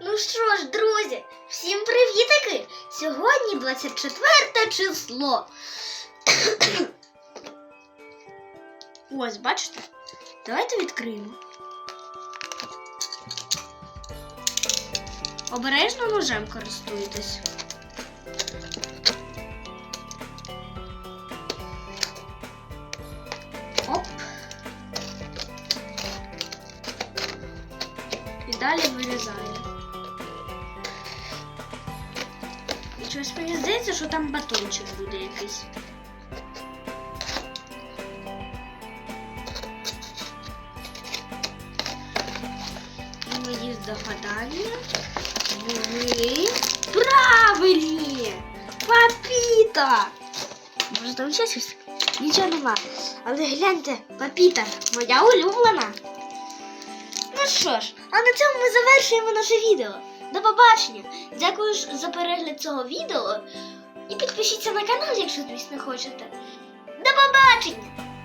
Ну що ж, друзі, всім привітики! Сьогодні 24 число. Ось, бачите? Давайте відкриємо. Обережно ножем користуйтесь. Оп. І далі вирізаю. Щось мені здається, що там батончик буде якийсь. Мої здогадання були правильні! Папіта! Може там ще щось? Нічого нема. Але гляньте, папіта, моя улюблена. Ну що ж, а на цьому ми завершуємо наше відео. До побачення! Дякую за перегляд цього відео. І підпишіться на канал, якщо, звісно, хочете. До побачення!